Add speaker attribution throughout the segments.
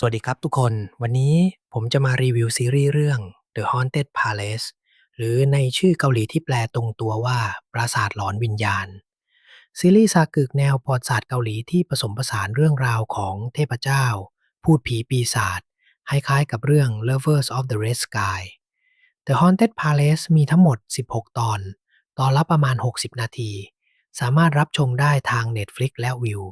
Speaker 1: สวัสดีครับทุกคน วันนี้ผมจะมารีวิวซีรีส์เรื่อง The Haunted Palace หรือในชื่อเกาหลีที่แปลตรงตัวว่าปราสาทหลอนวิญญาณ ซีรีส์ซากึกแนวประวัติศาสตร์เกาหลีที่ผสมผสานเรื่องราวของเทพเจ้า พูดผีปีศาจคล้ายๆกับเรื่อง Lovers of the Red Sky The Haunted Palace มีทั้งหมด 16 ตอน ตอนละประมาณ 60 นาที สามารถรับชมได้ทาง Netflix และวิว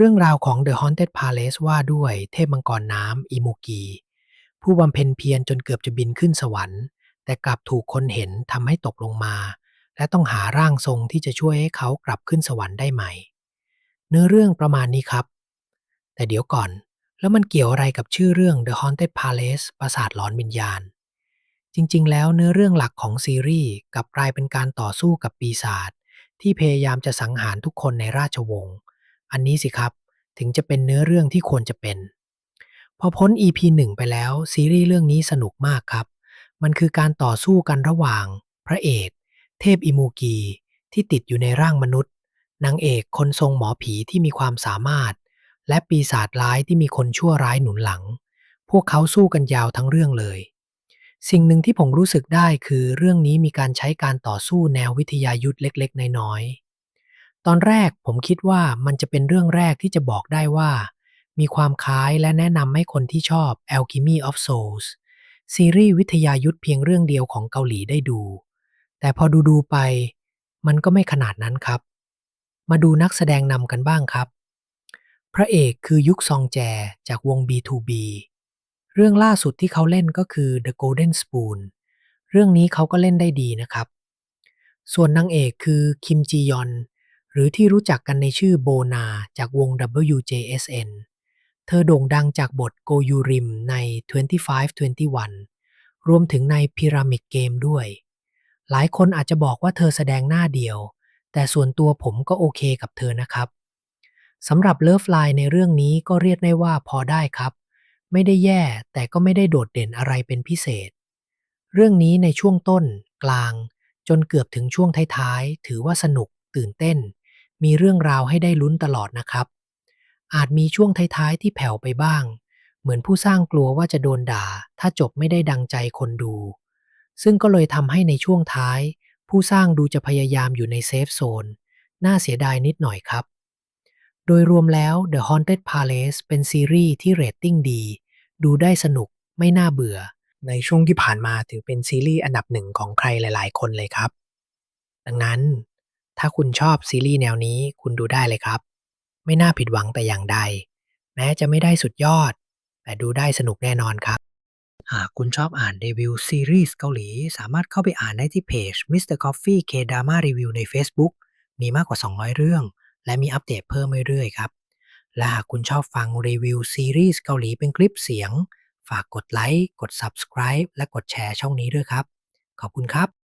Speaker 1: เรื่องราวของ The Haunted Palace ว่าด้วยเทพมังกรน้ำอิมูกี ผู้บำเพ็ญเพียรจนเกือบจะบินขึ้นสวรรค์ แต่กลับถูกคนเห็นทำให้ตกลงมา และต้องหาร่างทรงที่จะช่วยให้เขากลับขึ้นสวรรค์ได้ใหม่ เนื้อเรื่องประมาณนี้ครับ แต่เดี๋ยวก่อน แล้วมันเกี่ยวอะไรกับชื่อเรื่อง The Haunted Palace ปราสาทหลอนวิญญาณ จริงๆ แล้วเนื้อเรื่องหลักของซีรีส์กลับกลายเป็นการต่อสู้กับปีศาจที่พยายามจะสังหารทุกคนในราชวงศ์ อันนี้สิครับ ถึงจะเป็นเนื้อเรื่องที่ควรจะเป็น พอพ้น EP 1 ไปแล้ว ซีรีส์เรื่องนี้สนุกมากครับ มันคือการต่อสู้กันระหว่าง พระเอก เทพอิมูกีที่ติดอยู่ในร่างมนุษย์นางเอกคนทรงหมอผีที่มีความสามารถ และปีศาจร้ายที่มีคนชั่วร้ายหนุนหลัง พวกเขาสู้กันยาวทั้งเรื่องเลย สิ่งหนึ่งที่ผมรู้สึกได้คือเรื่องนี้มีการใช้การต่อสู้แนววิทยายุทธเล็กๆ น้อยๆ ตอนแรกผมคิดว่ามันจะเป็นเรื่องแรกที่จะบอกได้ว่า มีความคล้ายและแนะนำให้คนที่ชอบ Alchemy of Souls ซีรีส์วิทยายุทธเพียงเรื่องเดียวของเกาหลีได้ดู แต่พอดูดูๆไป มันก็ไม่ขนาดนั้นครับ มาดูนักแสดงนำกันบ้างครับ พระเอกคือยุคซองแจจากวง B2B เรื่องล่าสุดที่เขาเล่นก็คือ The Golden Spoon เรื่องนี้เขาก็เล่นได้ดีนะครับ ส่วนนางเอกคือคิมจียอน หรือที่รู้จักกันในชื่อโบนาจากวง WJSN เธอโด่งดังจากบทโกยูริมใน 2521 รวมถึงใน Pyramid Game ด้วย หลายคนอาจจะบอกว่าเธอแสดงหน้าเดียว แต่ส่วนตัวผมก็โอเคกับเธอนะครับสำหรับเลิฟไลน์ในเรื่องนี้ก็เรียกได้ว่าพอได้ครับ ไม่ได้แย่แต่ก็ไม่ได้โดดเด่นอะไรเป็นพิเศษ เรื่องนี้ในช่วงต้น กลาง จนเกือบถึงช่วงท้ายๆ ถือว่าสนุก ตื่นเต้น มีเรื่องราวให้ได้ลุ้นตลอดนะครับ อาจมีช่วงท้ายๆที่แผ่วไปบ้าง เหมือนผู้สร้างกลัวว่าจะโดนด่า ถ้าจบไม่ได้ดังใจคนดู ซึ่งก็เลยทำให้ในช่วงท้าย ผู้สร้างดูจะพยายามอยู่ในเซฟโซน น่าเสียดายนิดหน่อยครับ โดยรวมแล้ว The Haunted Palace เป็นซีรีส์ที่เรตติ้งดี ดูได้สนุก ไม่น่าเบื่อ ในช่วงที่ผ่านมาถือเป็นซีรีส์อันดับหนึ่งของใครหลาย ๆ คนเลยครับ ดังนั้น ถ้าคุณชอบซีรีส์แนวนี้คุณดูได้เลยครับ ไม่น่าผิดหวังแต่อย่างใด แม้จะไม่ได้สุดยอด แต่ดูได้สนุกแน่นอนครับ หากคุณชอบอ่านรีวิวซีรีส์เกาหลี สามารถเข้าไปอ่านได้ที่เพจ Mr. Coffee K Drama Review ใน Facebook มีมากกว่า 200 เรื่อง และมีอัปเดตเพิ่มเรื่อยๆครับ และหากคุณชอบฟังรีวิวซีรีส์เกาหลีเป็นคลิปเสียง ฝากกดไลค์ กด Subscribe และกดแชร์ช่องนี้ด้วยครับ ขอบคุณครับ